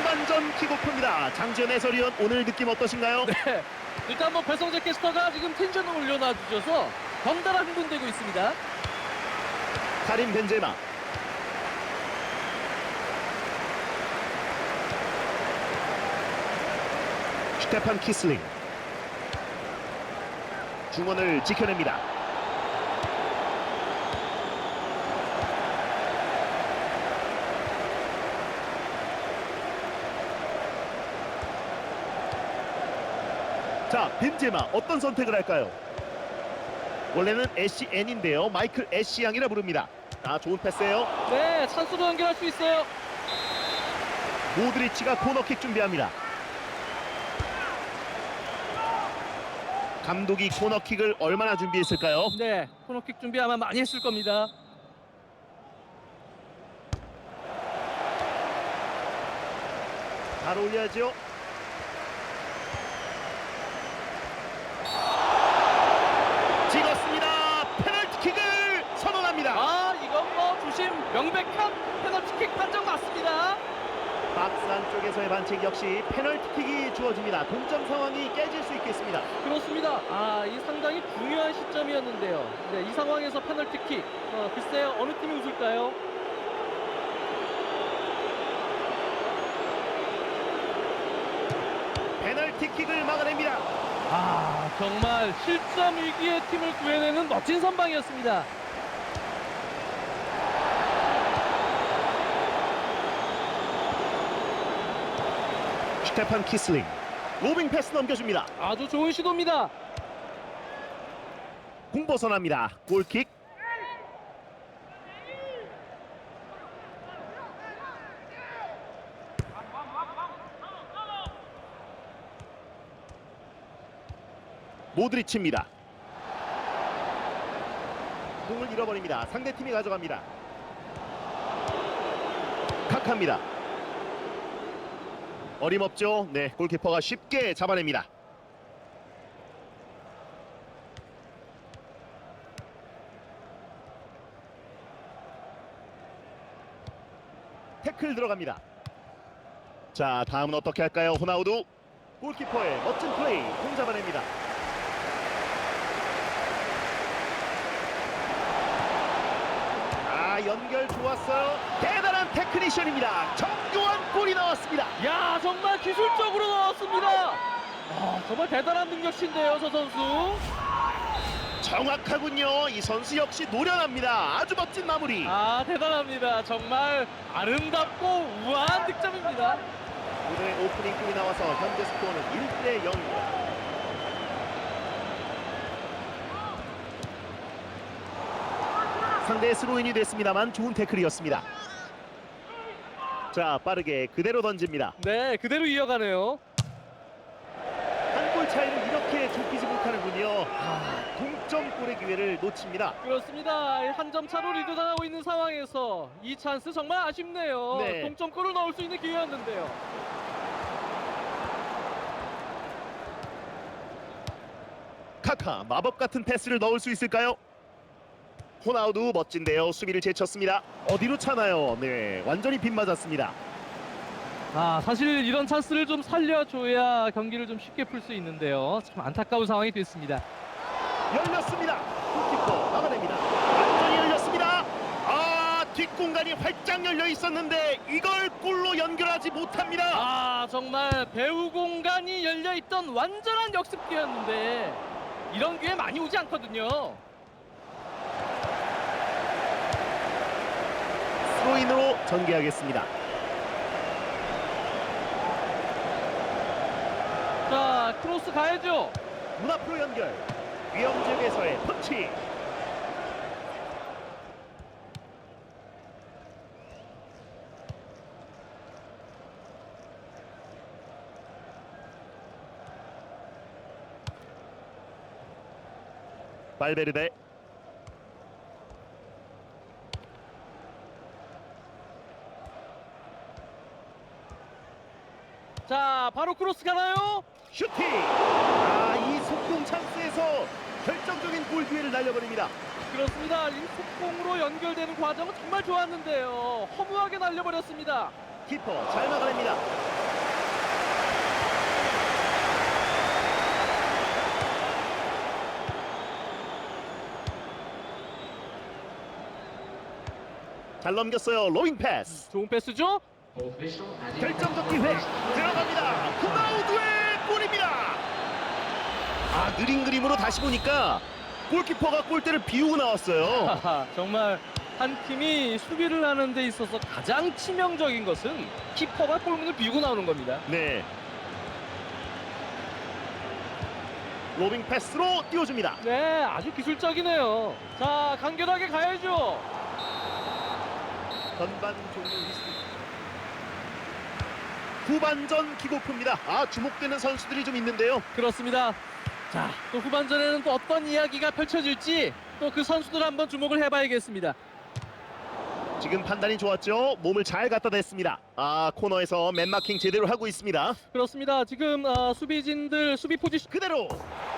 전반전 킥오프입니다. 장지현 해설위원 오늘 느낌 어떠신가요? 네. 일단 뭐 배성재 캐스터가 지금 텐션을 올려놔 주셔서 덩달아 흥분되고 있습니다. 카린 벤제마 슈테판 키슬링 중원을 지켜냅니다. 자, 벤제마 어떤 선택을 할까요? 원래는 애쉬 N인데요. 마이클 애쉬 양이라 부릅니다. 아, 좋은 패스예요. 네, 찬스로 연결할 수 있어요. 모드리치가 코너킥 준비합니다. 감독이 코너킥을 얼마나 준비했을까요? 네, 코너킥 준비 아마 많이 했을 겁니다. 잘 올려야죠. 찍었습니다. 페널티킥을 선언합니다. 아, 이건 뭐 주심 명백한 페널티킥 판정 맞습니다. 박스 안쪽에서의 반칙 역시 페널티킥이 주어집니다. 동점 상황이 깨질 수 있겠습니다. 그렇습니다. 아, 이 상당히 중요한 시점이었는데요. 네, 이 상황에서 페널티킥. 어, 글쎄요, 어느 팀이 웃을까요? 페널티킥을 막아냅니다. 아, 정말 실점 위기의 팀을 구해내는 멋진 선방이었습니다. 슈테판 키슬링 로빙 패스 넘겨줍니다. 아주 좋은 시도입니다. 공 벗어납니다. 골킥. 모드리치입니다. 공을 잃어버립니다. 상대팀이 가져갑니다. 카카입니다. 어림없죠? 네, 골키퍼가 쉽게 잡아냅니다. 태클 들어갑니다. 자, 다음은 어떻게 할까요? 호나우두 골키퍼의 멋진 플레이 공 잡아냅니다. 아, 연결 좋았어요. 대단한 테크니션입니다. 정교한 골이 나 왔습니다. 야, 정말 기술적으로 나왔습니다. 아, 정말 대단한 능력신데요, 저 선수. 정확하군요. 이 선수 역시 노련합니다. 아주 멋진 마무리. 아, 대단합니다. 정말 아름답고 우아한 득점입니다. 오늘 오프닝 골이 나와서 현재 스코어는 1대 0입니다. 상대의 스로인이 됐습니다만 좋은 태클이었습니다. 자 빠르게 그대로 던집니다. 네, 그대로 이어가네요. 한 골 차이를 이렇게 좁히지 못하는군요. 아, 동점골의 기회를 놓칩니다. 그렇습니다. 한 점 차로 리드당하고 있는 상황에서 이 찬스 정말 아쉽네요. 네. 동점골을 넣을 수 있는 기회였는데요. 카카 마법 같은 패스를 넣을 수 있을까요? 호나우두 멋진데요. 수비를 제쳤습니다. 어디로 차나요? 네, 완전히 빗 맞았습니다. 아, 사실 이런 찬스를 좀 살려줘야 경기를 좀 쉽게 풀 수 있는데요. 참 안타까운 상황이 됐습니다. 열렸습니다. 골키퍼 막아냅니다. 완전히 열렸습니다. 아 뒷공간이 활짝 열려 있었는데 이걸 골로 연결하지 못합니다. 아, 정말 배우 공간이 열려 있던 완전한 역습기였는데 이런 기회 많이 오지 않거든요. 스로인으로 전개하겠습니다. 자, 크로스 가야죠. 문 앞으로 연결. 위험 지역에서의 터치. 발베르데 자, 바로 크로스 가나요? 슈팅! 아, 이 속공 찬스에서 결정적인 골 기회를 날려버립니다. 그렇습니다. 이 속공으로 연결되는 과정은 정말 좋았는데요. 허무하게 날려버렸습니다. 키퍼 잘 막아냅니다. 잘 넘겼어요. 로잉 패스. 좋은 패스죠? 결정적 기회 들어갑니다. 호나우두의 골입니다. 아 느린 그림으로 다시 보니까 골키퍼가 골대를 비우고 나왔어요. 하하, 정말 한 팀이 수비를 하는 데 있어서 가장 치명적인 것은 키퍼가 골문을 비우고 나오는 겁니다. 네. 로빙 패스로 띄워줍니다. 네, 아주 기술적이네요. 자, 간결하게 가야죠. 전반 종료 리스트. 후반전 킥오프입니다. 아 주목되는 선수들이 좀 있는데요. 그렇습니다. 자, 또 후반전에는 또 어떤 이야기가 펼쳐질지 또 그 선수들 한번 주목을 해봐야겠습니다. 지금 판단이 좋았죠. 몸을 잘 갖다 댔습니다. 아 코너에서 맨마킹 제대로 하고 있습니다. 그렇습니다. 지금 어, 수비진들 수비 포지션 그대로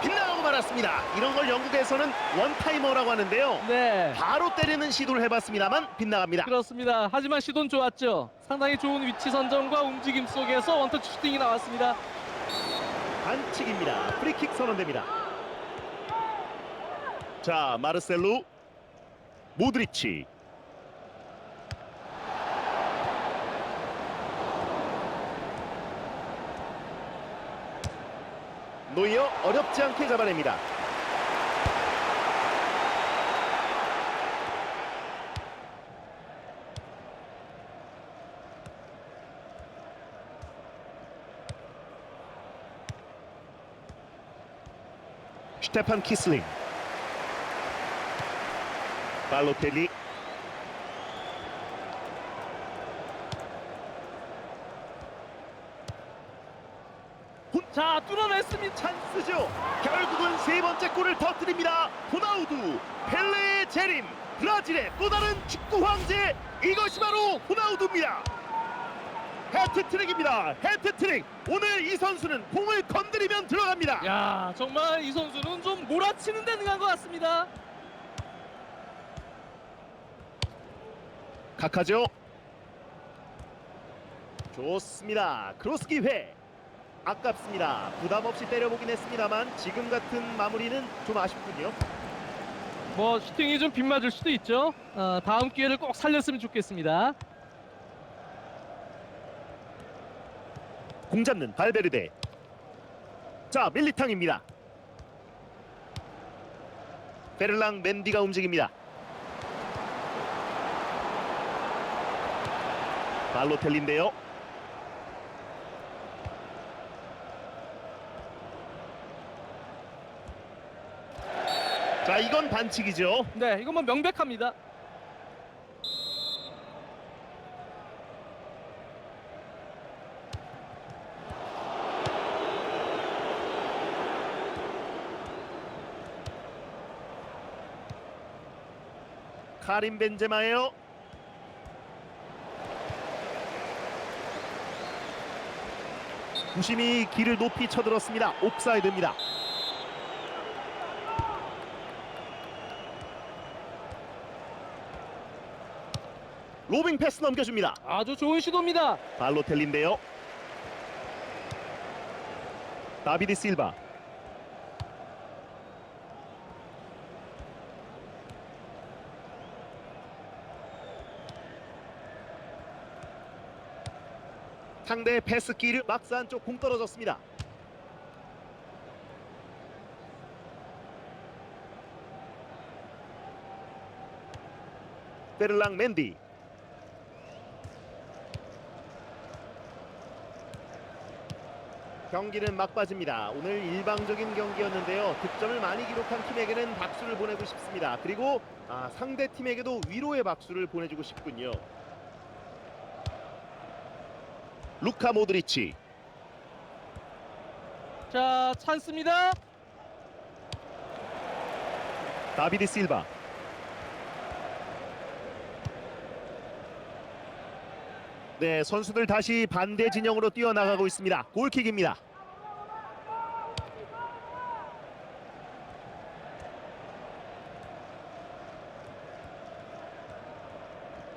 빗나가고 말았습니다. 이런 걸 영국에서는 원타이머라고 하는데요. 네. 바로 때리는 시도를 해봤습니다만 빗나갑니다. 그렇습니다. 하지만 시도는 좋았죠. 상당히 좋은 위치 선정과 움직임 속에서 원터치 슈팅이 나왔습니다. 반칙입니다. 프리킥 선언됩니다. 자 마르셀루 모드리치 노이어 어렵지 않게 잡아냅니다. 슈테판 키슬링. 발로텔리. 자, 뚫어냈습니다. 찬스죠. 결국은 세 번째 골을 터뜨립니다. 호나우두 펠레의 재림. 브라질의 또 다른 축구 황제 이것이 바로 호나우두입니다 해트트릭입니다 해트트릭 오늘 이 선수는 공을 건드리면 들어갑니다 야, 정말 이 선수는 좀 몰아치는 데 능한 것 같습니다. 각하죠. 좋습니다. 크로스 기회. 아깝습니다. 부담 없이 때려보긴 했습니다만 지금 같은 마무리는 좀 아쉽군요. 뭐 슈팅이 좀 빗맞을 수도 있죠. 어, 다음 기회를 꼭 살렸으면 좋겠습니다. 공 잡는 발베르데. 자 밀리탕입니다. 베를랑 맨디가 움직입니다. 발로텔리인데요. 자 이건 반칙이죠. 네, 이건 뭐 명백합니다. 카림 벤제마예요. 구심이 길을 높이 쳐들었습니다. 옵사이드입니다. 로빙 패스 넘겨줍니다. 아주 좋은 시도입니다. 발로텔리인데요. 다비드 실바. 상대 패스기를 막스 안쪽 공 떨어졌습니다. 베를랑 맨디 경기는 막바지입니다. 오늘 일방적인 경기였는데요. 득점을 많이 기록한 팀에게는 박수를 보내고 싶습니다. 그리고 아, 상대 팀에게도 위로의 박수를 보내주고 싶군요. 루카 모드리치. 자, 찬스입니다. 다비드 실바. 네 선수들 다시 반대 진영으로 뛰어나가고 있습니다. 골킥입니다